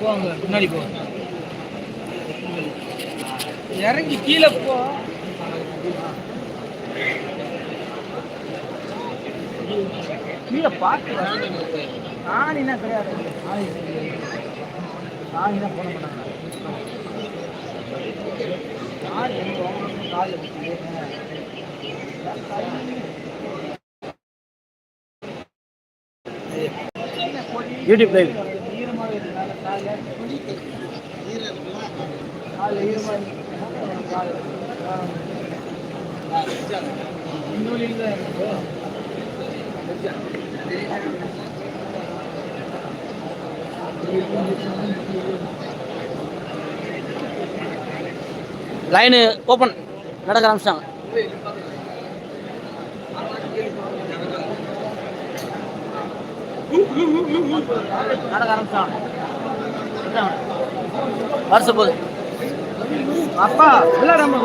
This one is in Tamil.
போங்க முன்னாடி போ இறங்கி கீழே போ. கீழே பார்த்து ஆணினா கிடையாது. ஆணி ஆணினா போட மாட்டாங்க. ஆணி எங்க யூடியூப் லைவ். Line open. நடக்க ஆரம்பிச்சிட்டாங்க நடக்க ஆரம்பிச்சாங்க வருஷம் போகுது. அப்பா விளையாடாம